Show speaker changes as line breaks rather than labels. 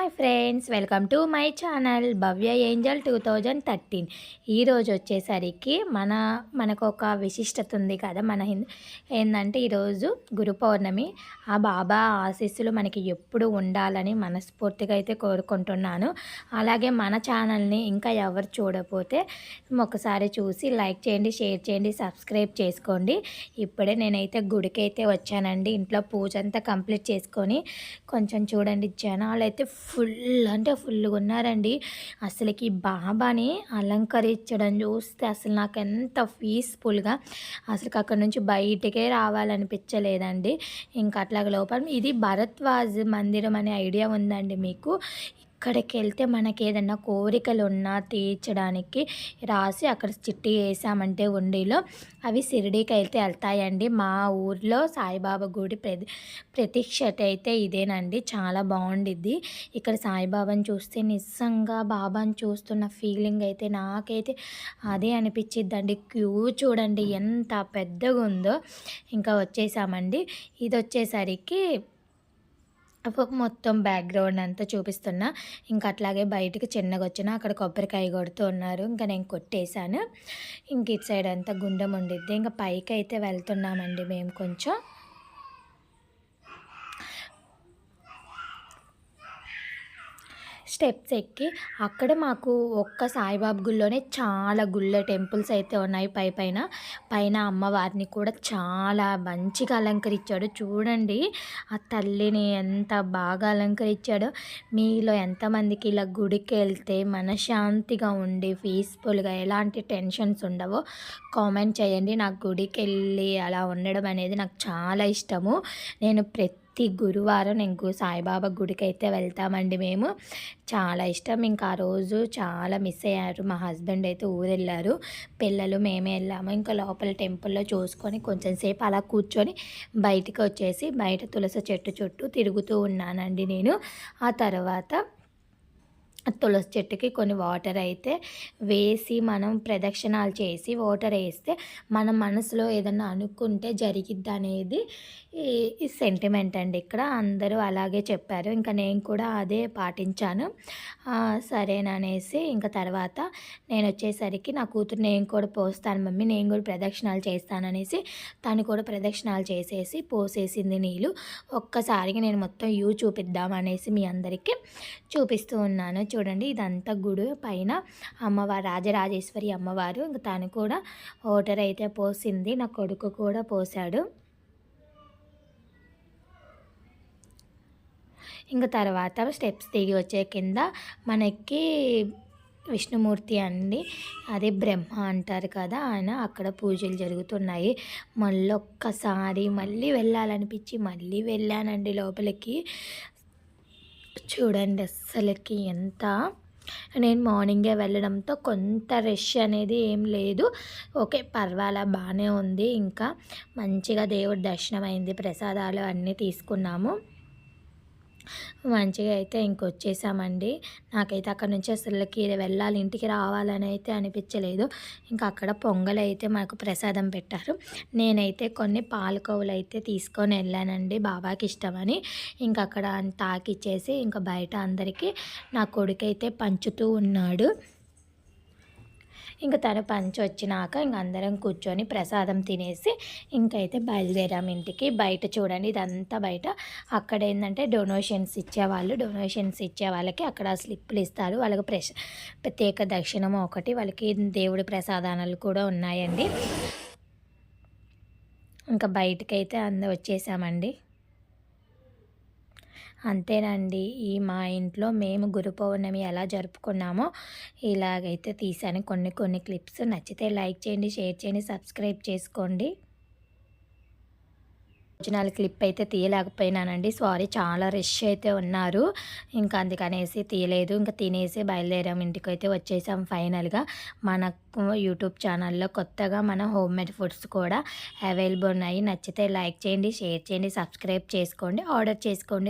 Hi friends welcome to my channel Bhavya Angel two thousand thirteen. ఈరోజు వచ్చేసరికి మన మనకు ఒక విశిష్టత ఉంది కదా మన ఏంటంటే ఈరోజు గురు పౌర్ణమి. ఆ బాబా ఆశీస్సులు మనకి ఎప్పుడు ఉండాలని మనస్ఫూర్తిగా అయితే కోరుకుంటున్నాను. అలాగే మన ఛానల్ని ఇంకా ఎవరు చూడకపోతే ఒకసారి చూసి లైక్ చేయండి షేర్ చేయండి సబ్స్క్రైబ్ చేసుకోండి. ఇప్పుడే నేనైతే గుడికి అయితే వచ్చానండి. ఇంట్లో పూజ అంతా కంప్లీట్ చేసుకొని కొంచెం చూడండి జనాలు అయితే ఫుల్ అంటే ఫుల్గా ఉన్నారండి. అసలుకి బాబాని అలంకరించడం చూస్తే అసలు నాకు ఎంత పీస్ఫుల్గా అసలు అక్కడ నుంచి బయటికే రావాలనిపించలేదండి. ఇంకా అట్లాగే లోపల ఇది భరద్వాజ్ మందిరం అనే ఐడియా ఉందండి మీకు. అక్కడికి వెళ్తే మనకి ఏదన్నా కోరికలు ఉన్నా తీర్చడానికి రాసి అక్కడ చిట్టి వేసామంటే ఉండిలో అవి షిరిడీకి అయితే వెళ్తాయండి. మా ఊర్లో సాయిబాబా గుడి ప్రతి ప్రతిక్షత అయితే ఇదేనండి. చాలా బాగుండిద్ది. ఇక్కడ సాయిబాబాని చూస్తే నిజంగా బాబాని చూస్తున్న ఫీలింగ్ అయితే నాకైతే అదే అనిపించిద్దండి. క్యూ చూడండి ఎంత పెద్దగా ఉందో ఇంకా వచ్చేసామండి. ఇది వచ్చేసరికి మొత్తం బ్యాక్గ్రౌండ్ అంతా చూపిస్తున్నా. ఇంకా అట్లాగే బయటకు చిన్నగా వచ్చిన అక్కడ కొబ్బరికాయ కొడుతూ ఉన్నారు. ఇంకా నేను కొట్టేశాను. ఇంక ఇటు సైడ్ అంతా గుండెం ఉండిద్ది. ఇంకా పైకి అయితే వెళ్తున్నామండి మేము కొంచెం. స్టెప్స్ ఎక్కి అక్కడ మాకు ఒక్క సాయిబాబు గుళ్ళోనే చాలా గుళ్ళ టెంపుల్స్ అయితే ఉన్నాయి. పై పైన పైన అమ్మవారిని కూడా చాలా మంచిగా అలంకరించాడు. చూడండి ఆ తల్లిని ఎంత బాగా అలంకరించాడో. మీలో ఎంతమందికి ఇలా గుడికి వెళ్తే మనశాంతిగా ఉండి పీస్ఫుల్గా ఎలాంటి టెన్షన్స్ ఉండవో కామెంట్ చేయండి. నాకు గుడికి వెళ్ళి అలా ఉండడం అనేది నాకు చాలా ఇష్టము. నేను ప్రతి ప్రతి గురువారం నేను సాయిబాబా గుడికి అయితే వెళ్తామండి మేము. చాలా ఇష్టం. ఇంకా ఆ రోజు చాలా మిస్ అయ్యారు. మా హస్బెండ్ అయితే ఊరు వెళ్ళారు పిల్లలు మేమే వెళ్ళాము. ఇంకా లోపల టెంపుల్లో చూసుకొని కొంచెం సేపు అలా కూర్చొని బయటికి వచ్చేసి బయట తులసి చెట్టు చుట్టూ తిరుగుతూ ఉన్నానండి నేను. ఆ తర్వాత తులసి చెట్టుకి కొన్ని వాటర్ అయితే వేసి మనం ప్రదక్షిణాలు చేసి వాటర్ వేస్తే మన మనసులో ఏదన్నా అనుకుంటే జరిగిద్ది అనేది ఈ సెంటిమెంట్ అండి. ఇక్కడ అందరూ అలాగే చెప్పారు. ఇంకా నేను కూడా అదే పాటించాను. సరేననేసి ఇంకా తర్వాత నేను వచ్చేసరికి నా కూతురు నేను కూడా పోస్తాను మమ్మీ నేను కూడా ప్రదక్షిణాలు చేస్తాననేసి తను కూడా ప్రదక్షిణాలు చేసేసి పోసేసింది నీళ్ళు. ఒక్కసారిగా నేను మొత్తం యూ చూపిద్దామనేసి మీ అందరికీ చూపిస్తూ ఉన్నాను. చూడండి ఇదంతా గుడి పైన అమ్మవారు రాజరాజేశ్వరి అమ్మవారు. ఇంకా తను కూడా ఓటర్ అయితే పోసింది. నా కొడుకు కూడా పోసాడు ఇంకా తర్వాత స్టెప్స్ దిగి వచ్చే కింద మనకి విష్ణుమూర్తి అండి. అదే బ్రహ్మ అంటారు కదా ఆయన అక్కడ పూజలు జరుగుతున్నాయి. మళ్ళీ ఒక్కసారి మళ్ళీ వెళ్ళాలనిపించి మళ్ళీ వెళ్ళానండి లోపలికి. చూడండి అస్సలకి ఎంత. నేను మార్నింగే వెళ్ళడంతో కొంత రష్ అనేది ఏం లేదు. ఓకే పర్వాలా బాగానే ఉంది. ఇంకా మంచిగా దేవుడి దర్శనం అయింది ప్రసాదాలు అన్నీ తీసుకున్నాము. మంచిగా అయితే ఇంకొచ్చేసామండి. నాకైతే అక్కడ నుంచి అసలుకి వెళ్ళాలి ఇంటికి రావాలని అయితే అనిపించలేదు. ఇంకా అక్కడ పొంగల్ అయితే మాకు ప్రసాదం పెట్టారు. నేనైతే కొన్ని పాలకోవులు అయితే తీసుకొని వెళ్ళానండి బాబాకి ఇష్టమని. ఇంకా అక్కడ తాకిచ్చేసి ఇంకా బయట అందరికీ నా కొడుకు అయితే పంచుతూ ఉన్నాడు. ఇంకా తను పంచి వచ్చినాక ఇంక అందరం కూర్చొని ప్రసాదం తినేసి ఇంకైతే బయలుదేరాం ఇంటికి. బయట చూడండి ఇదంతా బయట. అక్కడ ఏంటంటే డొనేషన్స్ ఇచ్చేవాళ్ళు. డొనేషన్స్ ఇచ్చే వాళ్ళకి అక్కడ స్లిప్పులు ఇస్తారు. వాళ్ళకి ప్రశ ప్రత్యేక దక్షిణం ఒకటి వాళ్ళకి దేవుడి ప్రసాదానాలు కూడా ఉన్నాయండి. ఇంకా బయటకైతే అంద వచ్చేసామండి. అంతేనండి. ఈ మా ఇంట్లో మేము గురు పౌర్ణమి ఎలా జరుపుకున్నామో ఇలాగైతే తీసాను కొన్ని కొన్ని క్లిప్స్ నచ్చితే లైక్ చేయండి షేర్ చేయండి సబ్స్క్రైబ్ చేసుకోండి. ఒరిజినల్ క్లిప్ అయితే తీయలేకపోయినానండి. సారీ చాలా రష్ అయితే ఉన్నారు. ఇంకా అందుకనేసి తీయలేదు. ఇంకా తినేసి బయలుదేరాం. ఇంటికి అయితే వచ్చేసాం ఫైనల్గా. మన యూట్యూబ్ ఛానల్లో కొత్తగా మన హోమ్ మేడ్ ఫుడ్స్ కూడా అవైలబుల్ ఉన్నాయి. నచ్చితే లైక్ చేయండి షేర్ చేయండి సబ్స్క్రైబ్ చేసుకోండి ఆర్డర్ చేసుకోండి.